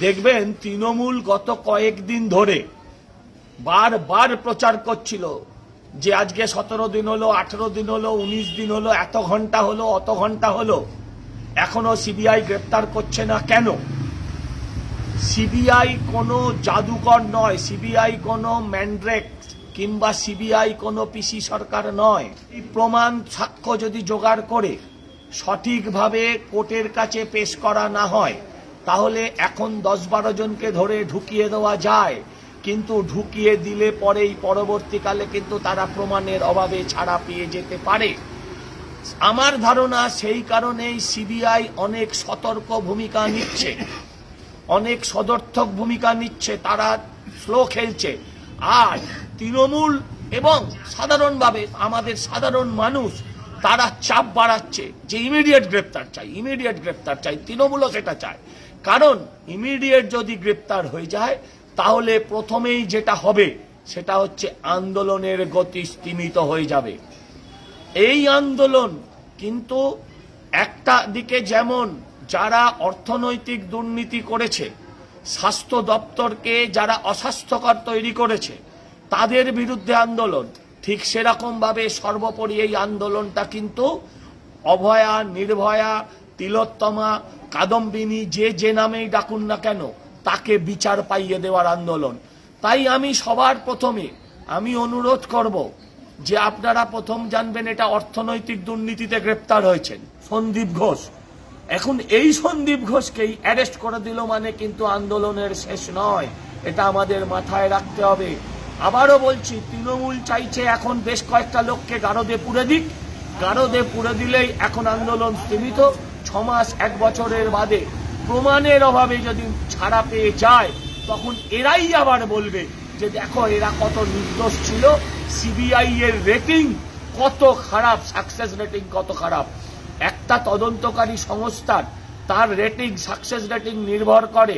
দেখবেন তৃণমূল গত কয়েকদিন ধরে বারবার প্রচার করছিল যে আজকে সতেরো দিন হলো, আঠেরো দিন হলো, উনিশ দিন হলো, এত ঘণ্টা হলো, অত ঘণ্টা হলো। এখনও সিবিআই গ্রেপ্তার করছে না কেন? সিবিআই কোনো জাদুকর নয়, সিবিআই কোনো ম্যান্ড্রেক কিংবা সিবিআই কোনো পিসি সরকার নয়। প্রমাণ সাক্ষ্য যদি জোগাড় করে সঠিকভাবে কোর্টের কাছে পেশ করা না হয় তাহলে এখন দশ বারো জনকে ধরে ঢুকিয়ে দেওয়া যায়। কিন্তু ঢুকিয়ে দিলে পরেই পরবর্তীকালে কিন্তু তারা প্রমাণের অভাবে ছাড়া পেয়ে যেতে পারে। আমার ধারণা সেই কারণেই সিবিআই অনেক সতর্ক ভূমিকা নিচ্ছে। অনেক সদর্থক ভূমিকা নিচ্ছে। তারা স্লো খেলছে। আর তৃণমূল এবং সাধারণভাবে আমাদের সাধারণ মানুষ তারা চাপ বাড়াচ্ছে যে ইমিডিয়েট গ্রেপ্তার চাই ইমিডিয়েট গ্রেপ্তার চাই, তৃণমূলও সেটা চায়। কারণ ইমিডিয়েট যদি গ্রেপ্তার হয়ে যায়, তাহলে প্রথমেই যেটা হবে, সেটা হচ্ছে আন্দোলনের গতি স্তীমিত হয়ে যাবে। এই আন্দোলন কিন্তু একটা দিকে যেমন যারা অর্থনৈতিক দুর্নীতি করেছে, স্বাস্থ্য দপ্তরকে যারা অস্বাস্থ্যকর তৈরি করেছে, তাদের বিরুদ্ধে আন্দোলন ঠিক সেরকম ভাবে সর্বোপরি এই আন্দোলনটা কিন্তু অভয়া, নির্ভয়া, তিলোত্তমা, কাদম্বিনী, যে যে নামেই ডাকুন না কেন, তাকে বিচার পাইয়ে দেওয়ার আন্দোলন। তাই আমি সবার প্রথমে আমি অনুরোধ করব যে আপনারা প্রথম জানবেন এটা অর্থনৈতিক দুর্নীতিতে গ্রেপ্তার হয়েছেন, সন্দীপ ঘোষ। এখন এই সন্দীপ ঘোষকেই অ্যারেস্ট করে দিল মানে কিন্তু আন্দোলনের শেষ নয়। এটা আমাদের মাথায় রাখতে হবে। আবারও বলছি, তৃণমূল চাইছে এখন বেশ কয়েকটা লোককে গারদে পুড়ে দিক। গারদে পুড়ে দিলেই এখন আন্দোলন স্থিমিত ছমাস এক বছরের বাদে প্রমাণের অভাবে যদি ছাড়া পেয়ে যায়, তখন এরাই আবার বলবে যে দেখো, এরা কত নির্দোষ ছিল। সিবিআই এর রেটিং কত খারাপ সাকসেস রেটিং কত খারাপ। একটা তদন্তকারী সংস্থার তার রেটিং সাকসেস রেটিং নির্ভর করে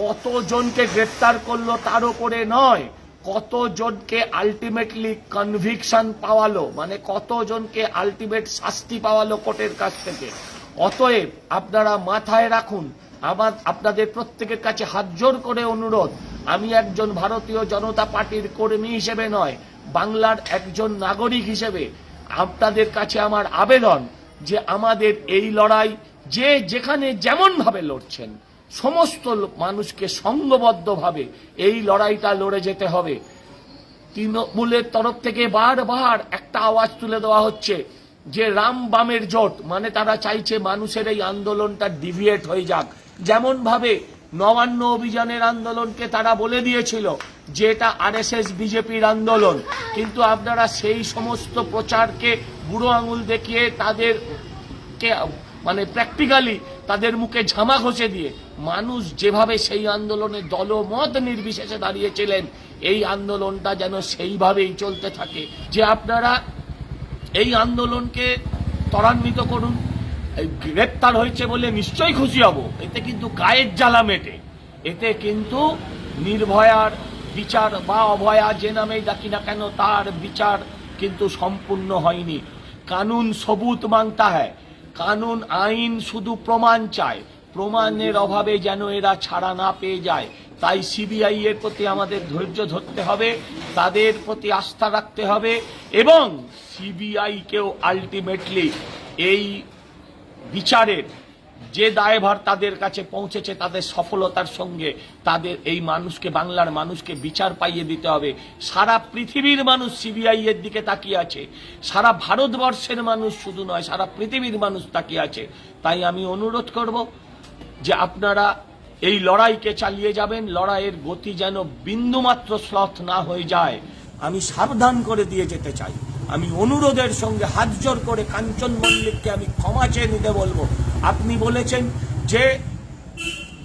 কতজনকে গ্রেপ্তার করল তার উপরে নয়। কতজনকে আলটিমেটলি কনভিকশন পাওয়ালো? মানে কতজনকে আলটিমেট শাস্তি পাওয়ালো কোর্টের কাছ থেকে? অতএব আপনারা মাথায় রাখুন, আমার, আপনাদের প্রত্যেকের কাছে হাত জোর করে অনুরোধ, আমি একজন ভারতীয় জনতা পার্টির কর্মী হিসেবে নয়, বাংলার একজন নাগরিক হিসেবে আপনাদের কাছে আমার আবেদন যে আমাদের এই লড়াই যে যেখানে যেমন ভাবে লড়ছেন সমস্ত মানুষকে সংঘবদ্ধভাবে এই লড়াইটা লড়ে যেতে হবে। তৃণমূলের তরফ থেকে বারবার একটা আওয়াজ তুলে দেওয়া হচ্ছে যে রাম বামের জোট মানে তারা চাইছে মানুষের এই আন্দোলনটা ডিভিয়েট হয়ে যাক। যেমন ভাবে নবান্ন অভিযানের আন্দোলনকে তারা বলে দিয়েছিল যে এটা আরএসএস, বিজেপির আন্দোলন। কিন্তু আপনারা সেই সমস্ত প্রচারকে বুড়ো আঙুল দেখিয়ে তাদের কে মানে প্র্যাকটিক্যালি তাদের মুখে ঝামা ঘষে দিয়ে মানুষ যেভাবে সেই আন্দোলনে দলমত নির্বিশেষে দাঁড়িয়েছিলেন, এই আন্দোলনটা যেন সেইভাবেই চলতে থাকে। যে আপনারা এই আন্দোলনকে ত্বরান্বিত করুন গ্রেপ্তার হয়েছে বলে নিশ্চয়ই খুশি হব। এতে কিন্তু গায়ের জ্বালা মেটে। এতে কিন্তু নির্ভয়ার বিচার বা অভয়া যে নামেই ডাকি না কেন, তার বিচার কিন্তু সম্পূর্ণ হয়নি। কানুন সবুত মাংতা হ্যায়। কানুন, আইন শুধু প্রমাণ চায়। প্রমাণের অভাবে যেন এরা ছাড়া না পেয়ে যায়। তাই সিবিআই এর প্রতি আমাদের ধৈর্য ধরতে হবে, তাদের প্রতি আস্থা রাখতে হবে এবং সিবিআই কেও আলটিমেটলি এই বিচারের যে দায়ভার তাদের কাছে পৌঁছেছে তাদের সফলতার সঙ্গে, তাদের এই মানুষকে, বাংলার মানুষকে বিচার পাইয়ে দিতে হবে। সারা পৃথিবীর মানুষ সিবিআই এর দিকে তাকিয়ে আছে। সারা ভারতবর্ষের মানুষ শুধু নয়, সারা পৃথিবীর মানুষ তাকিয়ে আছে। তাই আমি অনুরোধ করব যে আপনারা এই লড়াইকে চালিয়ে যাবেন। লড়াইয়ের গতি যেন বিন্দুমাত্র শ্লথ না হয়ে যায়। আমি সাবধান করে দিয়ে যেতে চাই। আমি অনুরোধের সঙ্গে হাত জোর করে কাঞ্চন মল্লিককে আমি ক্ষমা চেয়ে নিতে বলব। আপনি বলেছেন যে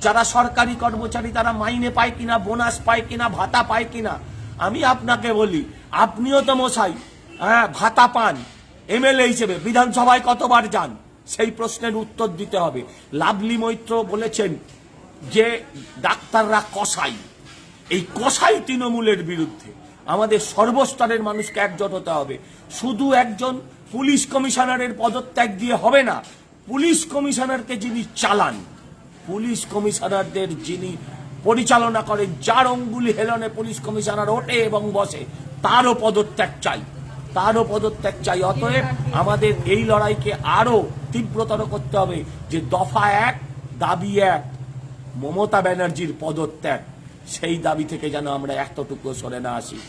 যারা সরকারি কর্মচারী, তারা মাইনে পায় কিনা, বোনাস পায় কিনা, ভাতা পায় কিনা, আমি আপনাকে বলি, আপনিও তো মশাই হ্যাঁ ভাতা পান, এমএলএ হিসেবে বিধানসভায় কতবার যান? সেই প্রশ্নের উত্তর দিতে হবে। লাভলি মৈত্র বলেছেন যে ডাক্তাররা কসাই। এই কসাই তৃণমূলের বিরুদ্ধে। আমাদের সর্বস্তরের মানুষকে একজোট হতে হবে। শুধু একজন পুলিশ কমিশনারের পদত্যাগ দিয়ে হবে না, পুলিশ কমিশনারকে যিনি চালান, পুলিশ কমিশনারদের যিনি পরিচালনা করে যার অঙ্গুলি হেলনে পুলিশ কমিশনার ওঠে এবং বসে, তারও পদত্যাগ চাই। তারও পদত্যাগ চাই। অতএব আমাদের এই লড়াইকে আরও তীব্রতর করতে হবে যে দফা এক, দাবি এক, মমতা ব্যানার্জির পদত্যাগ, সেই দাবি থেকে যেন আমরা এতটুকু সরে না আসি।